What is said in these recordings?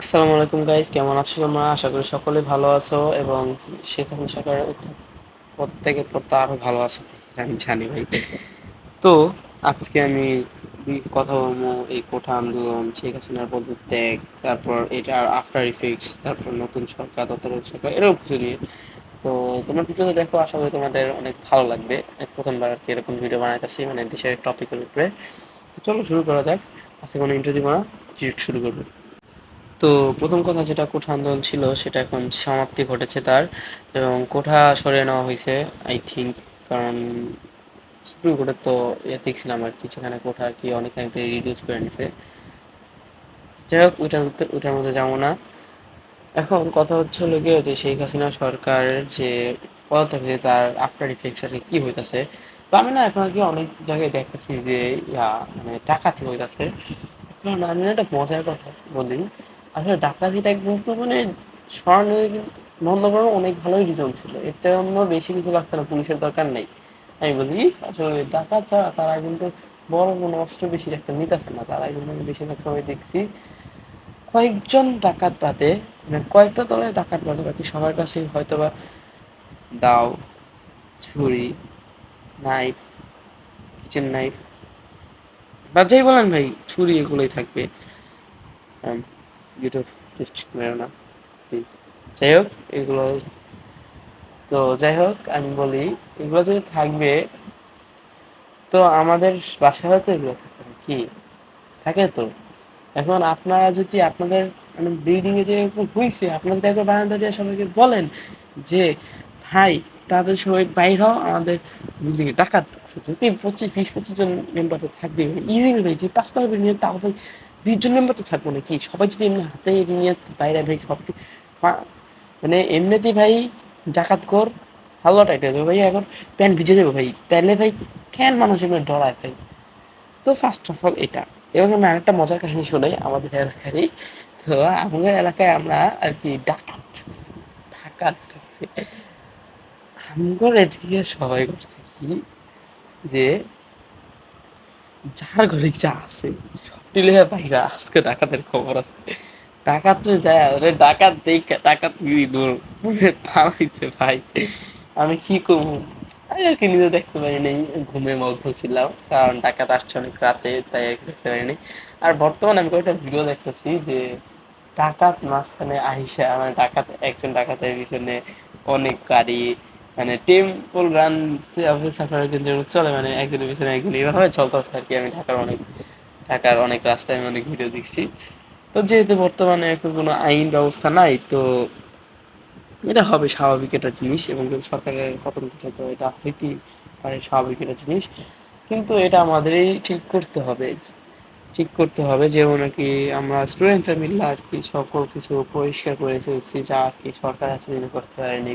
আসসালামু আলাইকুম গাইস কেমন আছো তোমরা? আশা করি সকলে ভালো আছো এবং শেখ হাসিনা সরকারের প্রত্যেকের পর তো আরও ভালো আছো। আমি জানি ভাই। তো আজকে আমি কথা বলব, এই কোঠা আন্দোলন, শেখ হাসিনার পদত্যাগ, তারপর এটার আফটার ইফেক্টস তারপর নতুন সরকার, তত্ত্বাবধায়ক সরকার, এরকম কিছু নিয়ে। তো তোমার ভিডিওতে দেখো, আশা করি তোমাদের অনেক ভালো লাগবে। প্রথমবার আর কি এরকম ভিডিও বানাইতেছি মানে দেশের টপিকের উপরে। তো চলো শুরু করা যাক। আজকে কোনো ইন্টারভিউ না শুরু করব। তো প্রথম কথা যেটা কোঠা আন্দোলন ছিল, সেটা এখন সমাপ্তি ঘটেছে তার এবং কোঠা সরিয়ে নেওয়া হয়েছে আই থিঙ্ক কারণ সুপ্রিম কোর্টের তো ইয়ে দেখছিলাম আর কি সেখানে কোঠা আর কি অনেকাংশে রিডিউস করে নিছে। যাই হোক, ওইটার মধ্যে ওইটার মধ্যে যাব না। এখন কথা হচ্ছে গিয়ে যে শেখ হাসিনা সরকারের যে পদত্যাগ হয়েছে, তার আফটার ইফেক্টস আর কি হইতাছে। তো আমি না এখন আর কি অনেক জায়গায় দেখতেছি যে, ইয়া মানে ডাকাতি হইতাছে। এখন আমি একটা মজার কথা বলি। আসলে ডাকাতিটা কিন্তু মানে সরানো বন্ধ করার অনেক ভালোই রিজন ছিল। এর জন্য বেশি কিছু লাগছে না, পুলিশের দরকার নেই। আমি বলি, আসলে ডাকাত ছাড়া তারা কিন্তু বড় কোনো অস্ত্র বেশি একটা নিতেছে না। তারা কিন্তু আমি বেশিরভাগ সময় দেখছি কয়েকজন ডাকাত বাদে মানে কয়েকটা দলের ডাকাত বাদে, বাকি সবার কাছে হয়তো বা দাও, ছুরি নাইফ কিচেন নাইফ বা যাই বলেন ভাই, ছুরি এগুলোই থাকবে। ইউটিউব ডিস্ট্রিক্ট মেরো না প্লিজ যাই হোক এগুলো তো যাই হোক আমি বলি, এগুলো যদি থাকবে, তো আমাদের বাসায় তো এগুলো থাকে না, কি? থাকে তো। এখন আপনারা যদি আপনাদের মানে বিল্ডিং এ যে হয়েছে আপনারা যদি একবার বারান্দা দিয়ে সবাইকে বলেন যে, ভাই, তাদের সবাই বাইর হও, আমাদের বিল্ডিং এ ডাকাত যদি পঁচিশ, বিশ, পঁচিশ জন মেম্বার থাকবে ইজিলি ভাই যে পাঁচটা বিল্ডিং তাও ভাই বিশ জন মেম্বার তো থাকব নাকি? সবাই যদি এমনি হাতে নিয়ে বাইরে ভাই সব মানে এমনিতেই ভাই ডাকাত কর ভালো টাইট হয়ে যাবে ভাই এখন প্যান্ট ভিজে যাবে ভাই। তাহলে ভাই কেন মানুষ এমনি ডরায় ভাই? তো ফার্স্ট অফ অল এটা। এবং আমি আরেকটা মজার কাহিনী শোনাই আমাদের এলাকারই। তো আমাদের এলাকায় আমরা আর কি ডাকাত ডাকাত। আমগর এদিকে সবাই করছে কি যে যার ঘরে যা আছে সবটি লেগে বাইরা আজকে ডাকাতের খবর আছে। ডাকাত তো যায় ওরে ডাকাত দেখে, ডাকাত গিরি দূর? থামাইছে ভাই। আমি কি করব? আমি আর কি নিজে দেখতে পারি নাই ঘুমে মগ্ন ছিলাম, কারণ ডাকাত আসছে অনেক রাতে, তাই আর দেখতে পারিনি। আর বর্তমানে আমি কয়েকটা ভিডিও দেখতেছি যে, ডাকাত মাঝখানে আইসা মানে ডাকাত, একজন ডাকাতের পিছনে অনেক গাড়ি মানে টেম্পল রান যে অফিস আপনারা চলে মানে একজনের পিছনে একজন এভাবে চলতেছে আর কি, আমি ঢাকার অনেক ঢাকার অনেক রাস্তায় আমি অনেক ভিডিও দেখছি। তো যেহেতু বর্তমানে এখন কোনো আইন ব্যবস্থা নাই, তো এটা হবে স্বাভাবিক একটা জিনিস এবং সরকারের পতন ঘটলে তো এটা হইতেই পারে স্বাভাবিক একটা জিনিস। কিন্তু এটা আমাদেরই ঠিক করতে হবে। ঠিক করতে হবে যেমন আর কি আমরা স্টুডেন্টরা মিলে আর কি সকল কিছু পরিষ্কার করে ফেলছি যা আর কি সরকার এতদিনে করতে পারেনি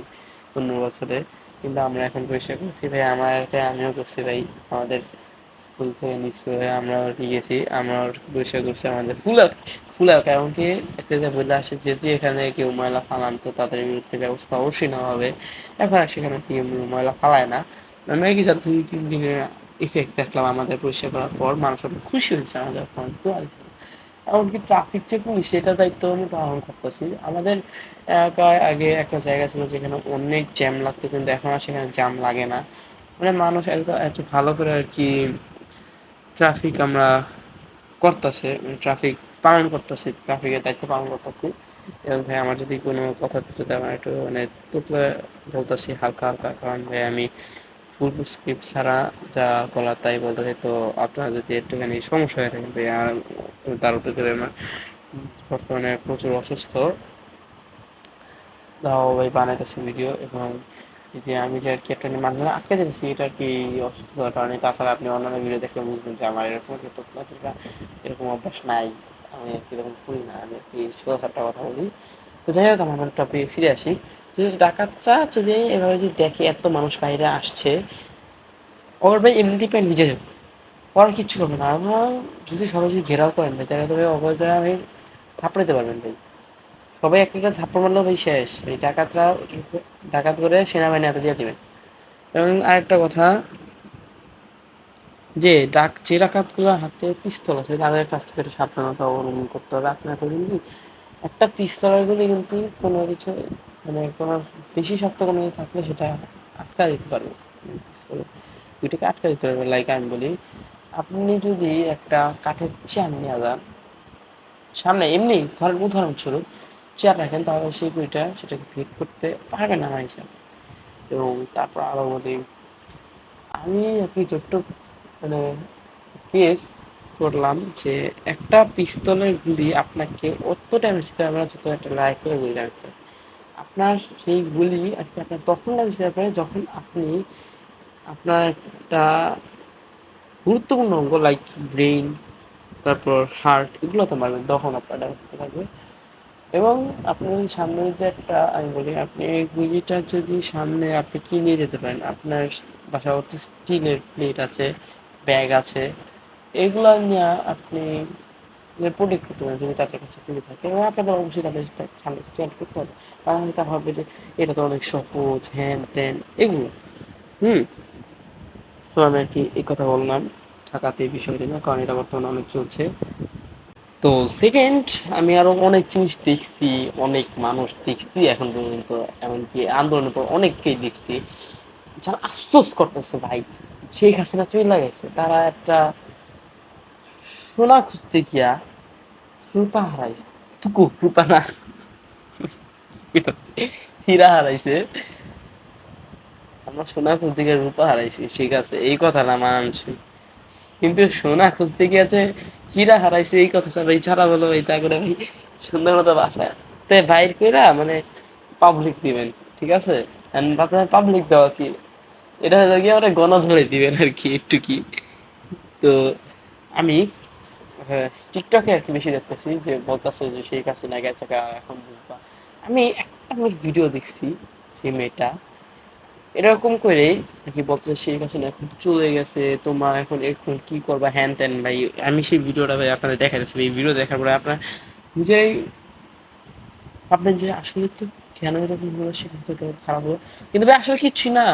পনেরো বছরে। কিন্তু আমরা এখন পরিষ্কার করছি। ভাই, আমার আমিও করছি ভাই, আমাদের স্কুল থেকে নিচ করে আর কি গেছি আমরাও পরিষ্কার করছি আমাদের ফুল ফুল এলাকা এমনকি একটা যে বলে আসে যদি এখানে কেউ ময়লা ফালান তো তাদের বিরুদ্ধে ব্যবস্থা অবশ্যই নেওয়া হবে। এখন আর সেখানে কেউ ময়লা ফালায় না। আমি কি স্যার দুই, তিন দিনের ইফেক্ট দেখলাম আমাদের পরিষ্কার করার পর মানুষ অনেক খুশি হয়েছে আমাদের ফোন তো এমনকি ট্রাফিক যে পুলিশ, সেটা দায়িত্ব আমি পালন করতেছি। আমাদের এলাকায় আগে একটা জায়গা ছিল যেখানে অনেক জ্যাম লাগতো, কিন্তু এখন আর সেখানে জ্যাম লাগে না। মানে মানুষ এত এত ভালো করে আর কি ট্রাফিক আমরা করতেছে ট্রাফিক পালন করতেছি ট্রাফিকের দায়িত্ব পালন করতেছি। এবং ভাই, আমার যদি কোনো কথা যদি আমার একটু মানে তুতলে বলতেছি, হালকা হালকা, কারণ ভাই, আমি ফুল স্ক্রিপ্ট ছাড়া যা বলার তাই বলতে হয় তো আপনার যদি একটুখানি সমস্যা হয়ে থাকে ভাই, আর তার উপরে যদি আমার বর্তমানে প্রচুর অসুস্থ, তাও ভাই বানাইতেছি ভিডিও এবং যে আমি যে আর কি একটা মাঝে মাঝে আটকে যাচ্ছি, এটা আর কি অসুস্থতার কারণে। তাছাড়া আপনি অন্যান্য ভিডিও দেখলে বুঝবেন যে আমার এরকম কিন্তু এরকম অভ্যাস নাই। আমি আর কি এরকম করি না, আমি আর কি সোজা সাপটা কথা বলি। তো যাই হোক, আমার টপিকে ফিরে আসি। যে ডাকাতরা যদি এভাবে যদি দেখে এত মানুষ বাইরে আসছে, ওর ভাই এমনিতেই প্যান্ট ভিজে যাবে। ওরা কিচ্ছু করবে না। আমার যদি সবাই যদি ঘেরাও করেন ভাই, তাহলে তবে অবৈধরা ভাই থাপড়াতে পারবেন ভাই। সবাই একটা থাপ্পড় মারলেও ভাই শেষ। এই ডাকাতরা ডাকাত করে সেনাবাহিনী হাতে দিয়ে দিবেন এবং আরেকটা কথা, যে ডাক, যে ডাকাতগুলোর হাতে পিস্তল আছে, তাদের কাছ থেকে একটু সাবধানতা অবলম্বন করতে হবে। আপনার করবেন কি, একটা পিস্তলের গুলি কিন্তু কোনো কিছু মানে কোনো বেশি শক্ত কোনো কিছু থাকলে সেটা আটকা দিতে পারবে। পিস্তলে দুইটাকে আটকা দিতে পারবে লাইক আমি বলি। আপনি যদি একটা কাঠের চেয়ার নিয়ে যান, সামনে এমনি ধরেন উদাহরণস্বরূপ চেয়ার রাখেন, তাহলে সেই গুলিটা সেটাকে ফিট করতে পারবে না আমার হিসাবে এবং তারপর আরও বলি আমি আপনি যতটুক মানে কেস করলাম যে একটা পিস্তলের গুলি আপনাকে অত ড্যামেজ দিতে পারবে না, যত একটা রাইফেলের গুলি ড্যামেজ দেবে আপনার সেই গুলি আর কি আপনার তখন ড্যামেজ দিতে পারে যখন আপনি আপনার একটা গুরুত্বপূর্ণ অঙ্গ লাইক ব্রেইন তারপর হার্ট এগুলো তো মারবেন, তখন আপনার ড্যামেজ দিতে পারবে এবং আপনি সামনে যদি একটা আমি বলি, আপনি গুলিটা যদি সামনে আপনি কি নিয়ে যেতে পারেন, আপনার বাসা হচ্ছে স্টিলের প্লেট আছে, ব্যাগ আছে, এগুলো নিয়ে আপনি প্রোটেক্ট করতে পারেন যদি তাদের কাছে গুলি থাকে। এবং আপনাদের অবশ্যই তাদের সামনে স্ট্যান্ড করতে হবে। তাহলে তারা ভাববে যে এটা তো অনেক সহজ হ্যান ত্যান এগুলো। হুম। তো আমি আর কি এই কথা বললাম ঢাকাতে এই বিষয়টি না কারণ এটা বর্তমানে অনেক চলছে। তো সেকেন্ড আমি আরও অনেক জিনিস দেখছি, অনেক মানুষ দেখছি এখন পর্যন্ত, এমনকি আন্দোলনের পর অনেককেই দেখছি। যারা আফসোস করতেছে, ভাই, শেখ হাসিনা চলে গেছে তারা একটা সোনা খুঁজতে গিয়া রূপা হারাইছে। টুকু, রূপা না। হীরা হারাইছে। আমরা সোনা খুঁজতে গিয়ে রূপা হারাইছি, ঠিক আছে, এই কথা না মানছি কিন্তু সোনা খুঁজতে গিয়েছে, হীরা হারাইছে, এই কথাটা ভাই ছাড়া বলো ভাই তা করে ভাই সুন্দর মতো বাসায় তে বাইর কইরা মানে পাবলিক দিবেন, ঠিক আছে? পাবলিক দেওয়া কি? এটা হলো গিয়ে আমরা গণ ধরে দিবেন আর কি, একটু কি। তো আমি হ্যাঁ টিকটকে আর কি বেশি দেখতেছি, যে বলতেছে যে শেখ হাসিনা গেছে গা, এখন বুঝবা আমি একটা ভিডিও দেখছি সেই মেয়েটা। এরকম করে নাকি বলতেছে শেখ হাসিনা এখন চলে গেছে। তোমরা এখন এখন কি করবা? হ্যান ত্যান ভাই, আমি সেই ভিডিওটা ভাই আপনাদের দেখা যাচ্ছে এই ভিডিও দেখার পরে আপনার নিজেরাই ভাববেন যে আসলে তো কেন এরকম হলো সেখান থেকে খারাপ হলো। কিন্তু ভাই, আসলে কিচ্ছুই না।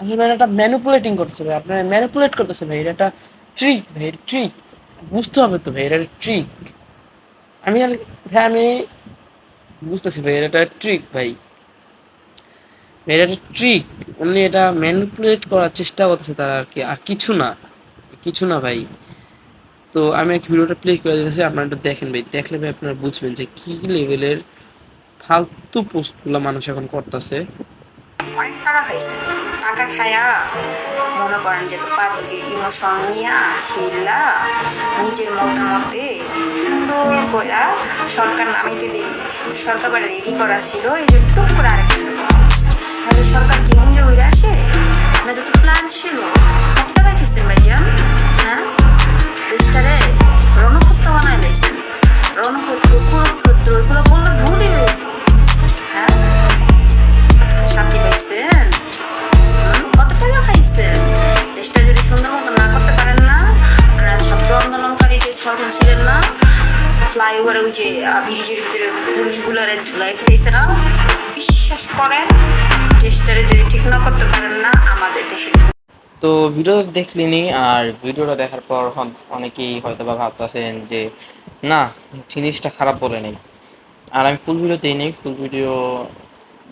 আসলে ভাই, এটা ম্যানুপুলেটিং করতেছে ভাই। আপনার ম্যানুপুলেট করতেছে ভাই, এটা একটা ট্রিক ভাই ট্রিক বুঝতে হবে তো ভাই, এটা ট্রিক আমি আর ভাই, আমি বুঝতেছি ভাই, এটা ট্রিক ভাই। এটা একটা ট্রিক অনলি এটা ম্যানিপুলেট করার চেষ্টা করতেছে তারা আর কি। আর কিছু না কিছু না ভাই। তো আমি এক ভিডিওটা প্লে করে দিতেছি, আপনারা একটু দেখেন ভাই। দেখলে ভাই আপনারা বুঝবেন যে কি লেভেলের ফালতু পোস্টগুলো মানুষ এখন করতেছে। অনেক খাইছে টাকা খায়া মনে করেন যে তো পাবলিকের ইমোশন খেলা, নিজের সুন্দর কইরা সরকার নামাইতে দেরি। সরকার রেডি করা ছিল, এই জন্য টুক করে তাহলে সরকার কি মূল্য হয়ে আসে? না তো প্ল্যান ছিল? কত টাকা খেয়েছেন ভাইজান? হ্যাঁ? দেশটারে রণক্ষেত্র বানাই লাইছেন রণক্ষেত্র, কুরুক্ষেত্র, এগুলো বললে ভুলই হ্যাঁ শান্তি পাইছেন? কত টাকা খাইছেন? দেশটা যদি সুন্দর মতো না করতে পারেন না আপনারা ছাত্র আন্দোলনকারী যে ছয়জন ছিলেন না, ফ্লাইওভারে ওই যে ব্রিজের ভিতরে পুরুষগুলারে ঝুলাই ফেলেছে না? বিশ্বাস করেন? দেশটারে যদি ঠিক না করতে পারেন না, আমাদের দেশের তো ভিডিও দেখলেনি, আর ভিডিওটা দেখার পর অনেকেই হয়তো বা ভাবতেছেন যে, না, জিনিসটা খারাপ বলে নেই। আর আমি ফুল ভিডিও দিই নেই ফুল ভিডিও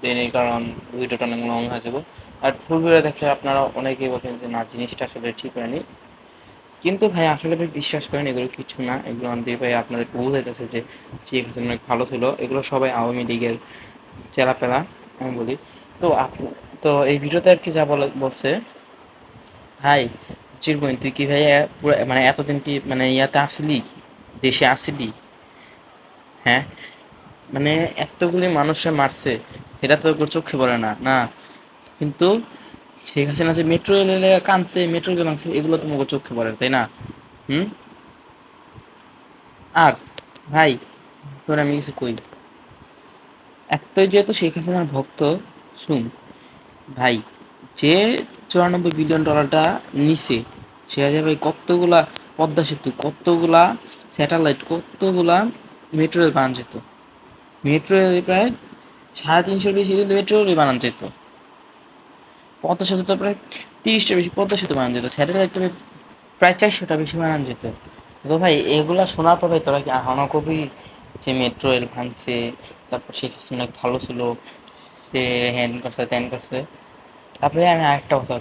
দিই নেই কারণ ভিডিওটা অনেক লং হয়ে যাবে। আর ফুল ভিডিও দেখলে আপনারা অনেকেই বলছেন যে, না, জিনিসটা আসলে ঠিক হয়নি। কিন্তু ভাই, আসলে ভাই বিশ্বাস করেন, এগুলো কিছু না। এগুলো দিয়ে ভাই আপনাদের বোঝাইতেছে যে শেখ হাসিনা অনেক ভালো ছিল। এগুলো সবাই আওয়ামী লীগের চেলাপেলা, আমি বলি। তো তো এই ভিডিওতে আর কি যা বলে, বলছে ভাই চিরবইন তুই কি ভাই মানে এতদিন কি মানে ইয়াতে আসলি? দেশে আসলি? হ্যাঁ মানে এতগুলি মানুষে মারছে, এটা তো তোর চোখে পড়ে না না। কিন্তু শেখ হাসিনা যে মেট্রো রেলে কানছে মেট্রো রেলে ভাঙছে, এগুলো তোমাকে চোখে পড়ে, তাই না? হুম? আর, ভাই, তোর আমি কিছু কই? এতই যেহেতু শেখ হাসিনার ভক্ত শুন, ভাই, যে চুরানব্বই বিলিয়ন ডলারটা নিছে, সে হাজার ভাই কতগুলা পদ্মা সেতু, কতগুলা স্যাটেলাইট কতগুলা মেট্রো রেল বানানো যেত? মেট্রো রেল প্রায় সাড়ে তিনশোর বেশি কিন্তু মেট্রো রেল বানানো যেত। পদ্মা সেতু তো প্রায় তিরিশটা বেশি পদ্মা সেতু বানানো যেত স্যাটেলাইট প্রায় চারশোটা বেশি বানানো যেত। তো ভাই, এগুলা শোনার পর ভাই তোরা কি আহনা কবি যে মেট্রো রেল ভাঙছে, তারপর শেখ হাসিনা ভালো ছিল সে হ্যান করছে, ত্যান করছে। তারপরে আমি আরেকটা কথা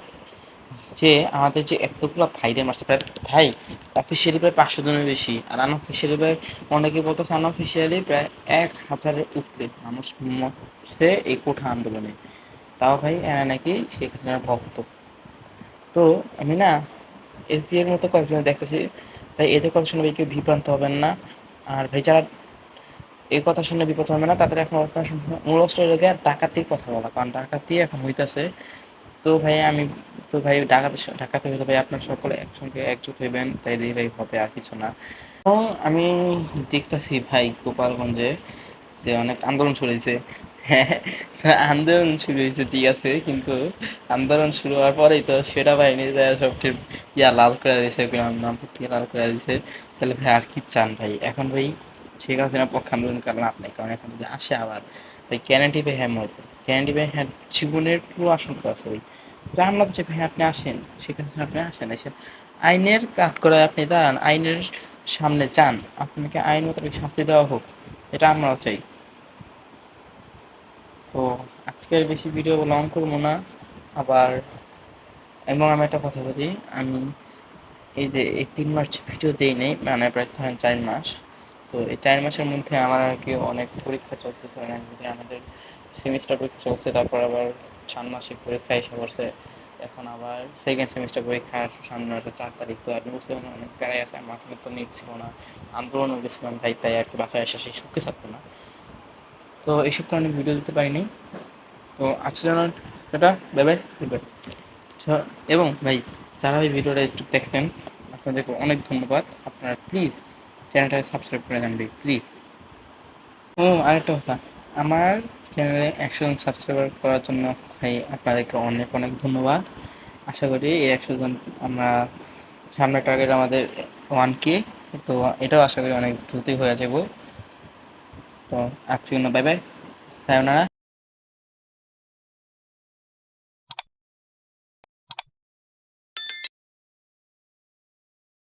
যে আমাদের যে এতগুলো ভাইদের মারছে, প্রায় ভাই অফিসিয়ালি প্রায় পাঁচশো জনের বেশি, আর আনঅফিসিয়ালি প্রায় অনেকে বলতেছে আনঅফিসিয়ালি প্রায় এক হাজারের উপরে মানুষ মরছে এই কোঠা আন্দোলনে। তাও ভাই এরা নাকি হাসিনার ভক্ত। তো আমি না এসডি এর মতো কয়েকজন দেখতেছি, ভাই এদের কথা শুনে ভাই কেউ বিভ্রান্ত হবেন না। আর ভাই যারা এই কথা শুনে বিপদ হবে না, তাদের এখন মূল অস্ত্র লেগে ডাকাতির কথা বলা, কারণ ডাকাতি এখন হইতাছে। তো ভাই, আমি, তো ভাই, ডাকাতে ঢাকাতে হইলে ভাই আপনার সকলে একসঙ্গে একজোট হইবেন, তাই দিয়ে ভাই হবে আর কিছু না। এবং আমি দেখতাছি ভাই গোপালগঞ্জে যে অনেক আন্দোলন শুরু হয়েছে হ্যাঁ আন্দোলন শুরু হয়েছে ঠিক আছে, কিন্তু আন্দোলন শুরু হওয়ার পরেই তো সেটা বাহিনী যায় সব ঠিক ইয়া লাল করে দিয়েছে নাম লাল করে দিয়েছে তাহলে ভাই আর কি চান ভাই? এখন ভাই শেখ হাসিনার পক্ষে আন্দোলন করার লাভ নেই। কারণ এখন যদি আসে আবার ক্যানাডি ভাই হ্যাঁ মরবে ক্যানাডি ভাই হ্যাঁ জীবনের পুরো আশঙ্কা আছে ভাই। তো আমরা তো আপনি আসেন। শেখ হাসিনা আপনি আসেন এসে আইনের কাজ করে আপনি দাঁড়ান, আইনের সামনে চান আপনাকে আইন মোতাবেক শাস্তি দেওয়া হোক, এটা আমরাও চাই। তো আজকের বেশি ভিডিও লং করব না। আবার এবং আমি একটা কথা বলি, আমি এই যে এই তিন মাস ভিডিও দেই নেই মানে প্রায় ধরেন চার মাস। তো এই চার মাসের মধ্যে আমার আর কি অনেক পরীক্ষা চলছে, ধরেন আমাদের সেমিস্টার পরীক্ষা চলছে, তারপর আবার ষান্মাসিক পরীক্ষা এসে পড়ছে, এখন আবার সেকেন্ড সেমিস্টার পরীক্ষা সামনে আছে চার তারিখ, তো আর বুঝতে অনেক প্যারাই আছে, আর মাঝখানে তো নিট ছিল না, আন্দোলনও গেছিলাম ভাই, তাই আর কি বাসায় এসে সেই সুখে থাকতো না। তো এইসব কারণে ভিডিও দিতে পারিনি। তো আজকে জন্য এটা বাই এবং ভাই, যারা এই ভিডিওটা একটু দেখছেন, আপনাদেরকে অনেক ধন্যবাদ। আপনারা প্লিজ চ্যানেলটাকে সাবস্ক্রাইব করে দেন প্লিজ ও আরেকটা কথা, আমার চ্যানেলে একশো জন সাবস্ক্রাইবার করার জন্য ভাই, আপনাদেরকে অনেক অনেক ধন্যবাদ। আশা করি এই একশো জন আমরা সামনের টার্গেট আমাদের ওয়ান কে তো এটাও আশা করি অনেক দ্রুতই হয়ে যাব। তো আজকের জন্য বাই বাই সায়নারা